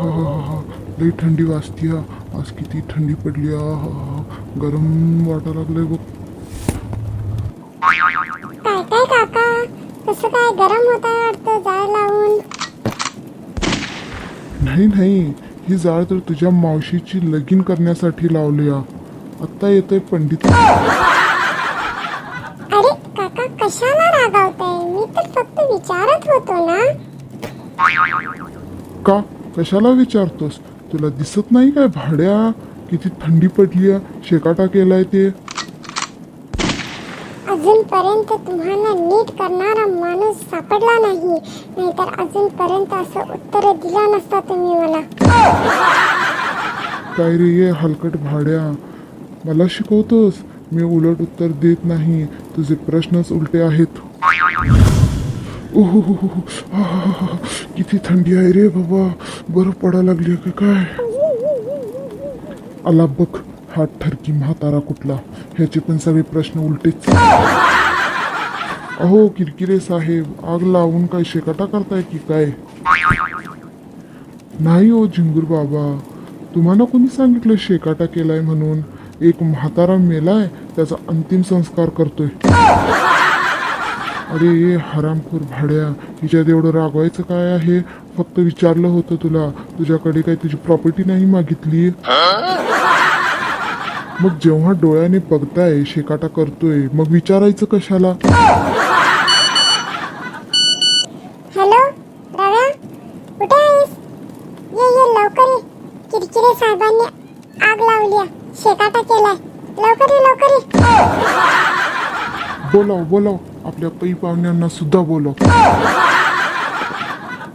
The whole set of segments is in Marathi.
हा हा हा हा. लई थंडी वाजतीय आज किती थंडी पडली हा. हा गरम वाटा लागलंय बघ. काय काय काका? कसं काय गरम होत आहे वाटतं जाळ लावून? नाही नाही. ही जाळ तर तुझ्या मावशीची लगीन करण्यासाठी लावली आ आत्ता येतोय पंडित. अरे काका कशाला रागावताय? मी तर फक्त विचारत होतो ना. का? कशाला विचारतोस? तुला दिसत नाही काय भाड्या? किती थंडी पडली शेकाटा केलाय ते. अजूनपर्यंत तुम्हाला नीट करणारा माणूस सापडला नाही. नाहीतर अजूनपर्यंत असं उत्तर दिलं नसता तुम्ही मला. काय रे ये हलकट भाड्या? मला शिकवतोस मी उलट उत्तर देत नाही. तुझे प्रश्नच उलटे आहेत. ओहो किती थंडी आहे रे बाबा. बरं पडा लागली का काय? आला बघ हा ठरकी म्हातारा कुठला? ह्याचे पण सगळे प्रश्न उलटेच. अहो किरकिरे साहेब आग लावून काय शेकाटा करताय की काय? नाही ओ झिंगूर बाबा. तुम्हाला कोणी सांगितलं शेकाटा केलाय म्हणून? एक म्हातारा मेलाय त्याचा अंतिम संस्कार करतोय. अरे ये हरामखोर भाड्या हिच्यात एवढं रागवायचं काय आहे? फक्त विचारलं होतं तुला. तुझ्याकडे काही तुझी प्रॉपर्टी नाही मागितली? मग जेव्हा डोळ्याने बघताय शेकाटा करतोय मग विचारायचं कशाला? हॅलो रव्या कुठे आहेस? ये ये लवकर ये. किरकिरे साहेबांनी आग लावली आहे. शेकाटा केलाय. लवकर ये लवकर ये. बोलाव बोलाव. आपल्या पै पाहुण्यांना सुद्धा बोलाव.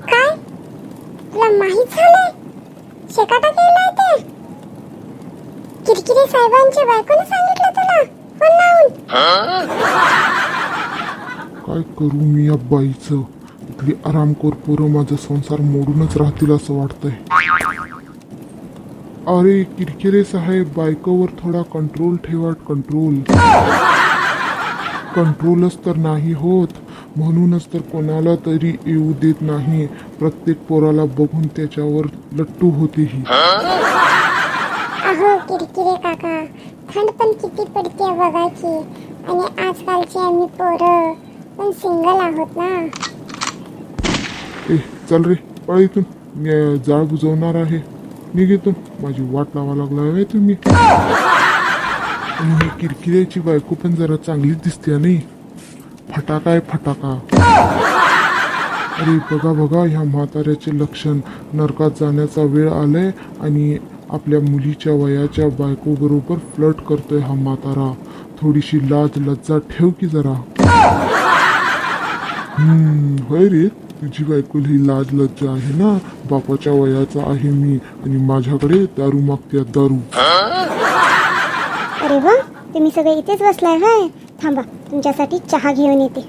काय तुला माहीत झालंय? शेकाटा केलाय ते. किरकिरे साहेबांच्या बायकोने सांगितलं तुला फोन लावून काय करू मी या बाईचं? इथली आरामखोर पोरं माझा संसार मोडूनच राहतील असं वाटतंय. अरे किरकिरे साहेब बायकोवर थोडा कंट्रोल ठेवा कंट्रोल कंट्रोलच तर नाही होत. म्हणूनच तर कोणाला तरी येऊ देत नाही. प्रत्येक पोराला बघून त्याच्यावर लट्टू होते ही. अहो किरकिरे काका. थंड पण किती पडते बघा की. आणि आजकालची आम्ही पोरं पण सिंगल आहोत ना. ए चल रे पळ इथून. मी जाळ बुजवणार आहे. निघ इथून. माझी वाट लावा लागला तुम्ही. आणि ही किरकिऱ्याची बायको पण जरा चांगलीच दिसते नाही फटाका आहे फटाका. अरे बघा बघा ह्या म्हाताऱ्याचे लक्षण. नरकात जाण्याचा वेळ आलाय आणि आपल्या मुलीच्या वयाच्या बायको बरोबर फ्लट करतोय हा म्हातारा. थोडीशी लाज लज्जा ठेव की जरा. हम्म होय रे. तुझी बायको ही लाज लज्जा आहे ना? बापाच्या वयाचा आहे मी आणि माझ्याकडे दारू मागते दारू. अरे वा तुम्ही सगळे इथेच बसलाय होय? थांबा तुमच्यासाठी चहा घेऊन येते.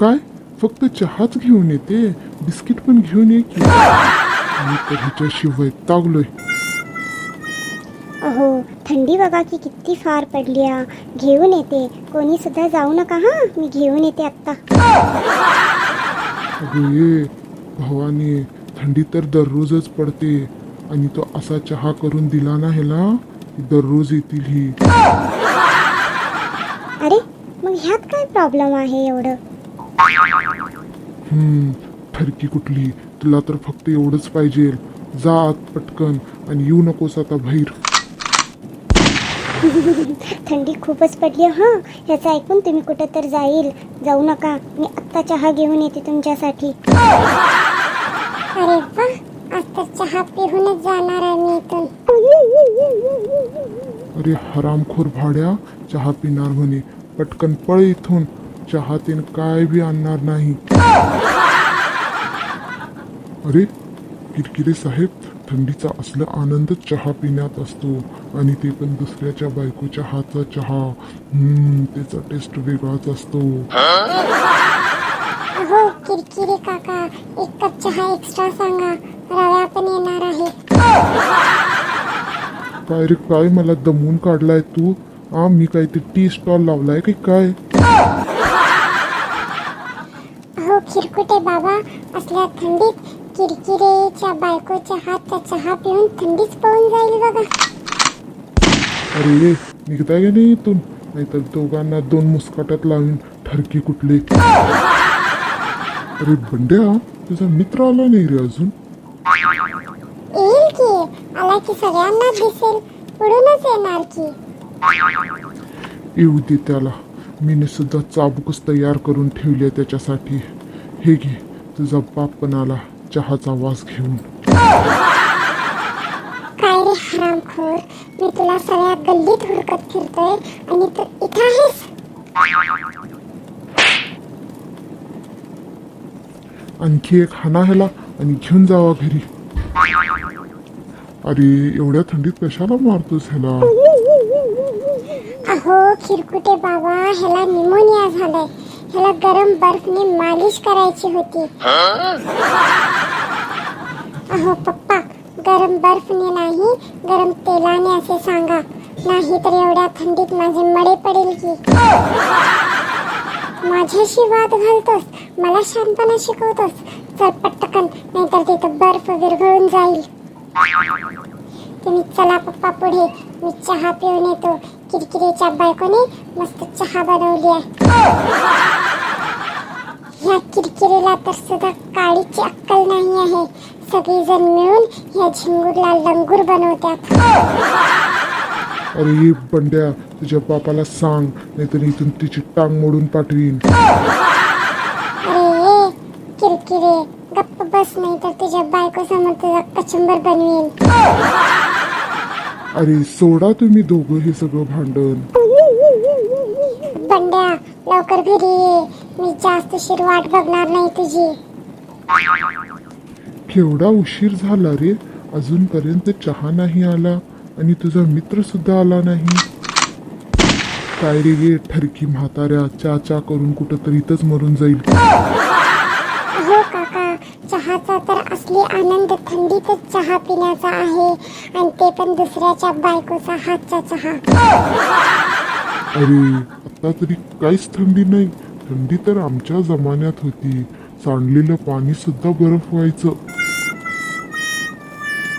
काय? फक्त चहाच घेऊन येते? बिस्किट पण घेऊन ये की. मी तर ह्याच्याशिवाय तागलोय. अहो थंडी बघा की किती फार पडली आ. घेऊन येते. कोणी सुद्धा जाऊ नका हा. मी घेऊन येते आत्ता. अगं ये भावाने थंडी तर दररोजच पडते. आणि तो असा चहा करून दिला ना? ह्याला दररोज येतील ही. अरे मग ह्यात काय प्रॉब्लेम आहे एवढं? हम्म ठरकी कुठली? तुला तर फक्त एवढंच पाहिजे. जा आत पटकन आणि येऊ नकोस आता बाहेर. थंडी खूपच पडली हां. ह्याचं ऐकून तुम्ही कुठं तर जाईल. जाऊ नका. मी आत्ता चहा घेऊन येते तुमच्यासाठी अरे वा आज तर चहा पिऊनच जाणार आहे मी इथून अरे हरामखोर भाड्या चहा पिणार म्हणे. पटकन पळ इथून. चहा तीन काय बी आणणार नाही. अरे किरकिरे साहेब थंडीचा असला आनंद चहा पिण्यात असतो. आणि ते पण दुसऱ्याच्या बायकोच्या हातचा चहा. हम्म त्याचा टेस्ट वेगळाच असतो. हो किरकिरे काका एक कप चहा एक्स्ट्रा सांगा. रव्या पण येणार आहे काय रे काय मला दमवून काढलाय तू? हा मी काय ते टी स्टॉल लावलाय की काय? खिरकुटे बाबा असल्या थंडीत किरकिरेच्या बायकोच्या हातचा चहा पिऊन थंडीच पळून जाईल बघा. अरे निघताय का नाही इथून? नाहीतर दोघांना दोन मुस्काटात लावून ठरकी कुठले? अरे बंड्या तुझा मित्र आला नाही रे अजून? आला की सगळ्यांना दिसेल. पुढूनच येणार की येऊ दे त्याला. मीने सुद्धा चाबूकच तयार करून ठेवली आहे त्याच्यासाठी. हे घे तुझा बाप पण आला. चहाचा वास घेऊन. काय रे हरामखोर? मी तुला सगळ्या गल्लीत हुडकत फिरतोय आणि तू इथं आहेस? आणखी एक हाना ह्याला आणि घेऊन जावा घरी. अरे एवढ्या थंडीत कशाला मारतोस ह्याला? अहो खिरकुटे बाबा ह्याला निमोनिया झालाय. ह्याला गरम बर्फने मालिश करायची होती. अहो पप्पा गरम बर्फने नाही गरम तेलाने असे सांगा. नाही तर एवढ्या थंडीत माझे मडे पडेल की. माझ्याशी वाद घालतोस मला शांतपणा शिकवतोस. चल पटकन नाहीतर तिथं बर्फ विरघळून जाईल. तुम्ही चला पप्पा पुढे. मी चहा पिऊन येतो. किरकिरीच्या बायकोने मस्त चहा बनवली आहे. ह्या किरकिरीला तर सुद्धा काळीची अक्कल नाही आहे. सगळेजण मिळून ह्या झिंगूरला लंगूर बनवतात अरे ये बंड्या तुझ्या बापाला सांग नाहीतर इथून तिची टांग मोडून पाठवीन. अरे किरकिरे. गप्प बस नाही तर तुझ्या बायको समोर तुझा कचंबर बनवीन. अरे सोडा तुम्ही दोघं हे सगळं भांडण. बंड्या लवकर घरी ये. मी जास्त शिर वाट बघणार नाही तुझी. केवढा उशीर झाला रे? अजूनपर्यंत चहा नाही आला आणि तुझा मित्र सुद्धा आला नाही. काय रे ये ठरकी म्हाताऱ्या चा चा करून कुठं तरी इथंच मरून जाईल. चहाचा तर असली आनंद थंडीतच चहा पिण्याचा आहे. आणि ते पण दुसऱ्याच्या बायकोचा हातचा चहा. अरे आता तरी काहीच थंडी नाही. थंडी तर आमच्या जमान्यात होती. सांडलेलं पाणी सुद्धा बरफ व्हायचं.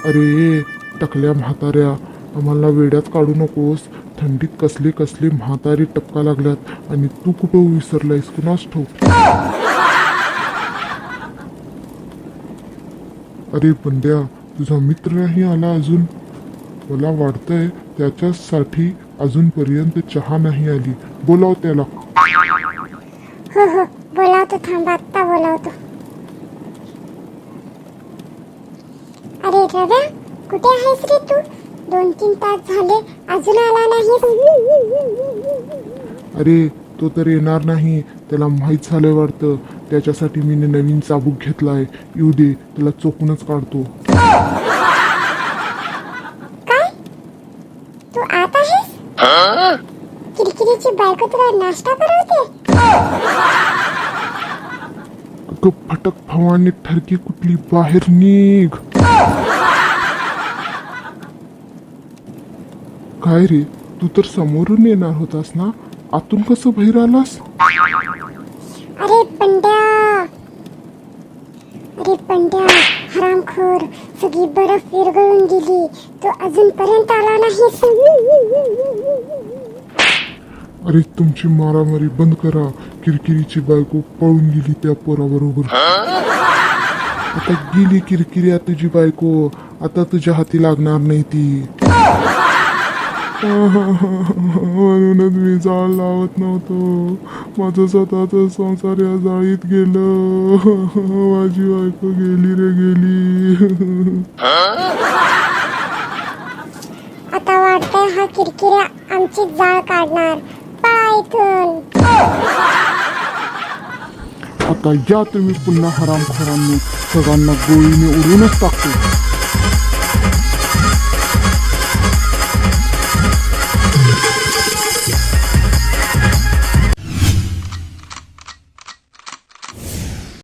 अरे टकल्या म्हाताऱ्या आम्हाला वेड्यात काढू नकोस. थंडीत कसले कसले म्हातारे टपका लागल्यात. आणि तू कुठं विसरलायस? कुणास ठोक अरे बंड्या तुझा मित्रही आला अजून. मला वाटतंय त्याच्यासाठी अजूनपर्यंत चहा नाही आली. बोलाव त्याला. हो हो बोलावतो थांब आत्ता बोलावतो. अरे रव्या कुठे आहेस रे तू? दोन तीन तास झाले अजून आला नाहीस? अरे तो तर येणार नाही. त्याला माहीत झालंय वाटतं. त्याच्यासाठी मी नवीन चाबूक घेतलाय. येऊ दे त्याला चोकूनच काढतो. काय? तू आत आहेस? किरकिरीची बायको तुला नाश्ता करवते अगं फटक भवानी ठरकी कुठली? बाहेर निघ. काय रे? तू तर समोरून येणार होतास ना? आतून कसं बाहेर आलास? अरे पंड्या. अरे पंड्या हरामखोर. सगळी बरफ विरघळून गेली. तो अजूनपर्यंत आला नाहीस अरे तुमची मारामारी बंद करा. किरकिरीची बायको पळून गेली त्या पोराबरोबर. आता गेली किरकिरी आता तुझी बायको. आता तुझ्या हाती लागणार नाही ती. म्हणूनच मी जाळ लावत नव्हतो. माझं स्वतःच संसार या जाळीत गेलं. माझी बायको गेली रे गेली. आता वाटतंय हा किरकिऱ्या आमची जाळ काढणार. आता या तुम्ही पुन्हा हरामखोरांनी सगळ्यांना गोळीने उडूनच टाकतो.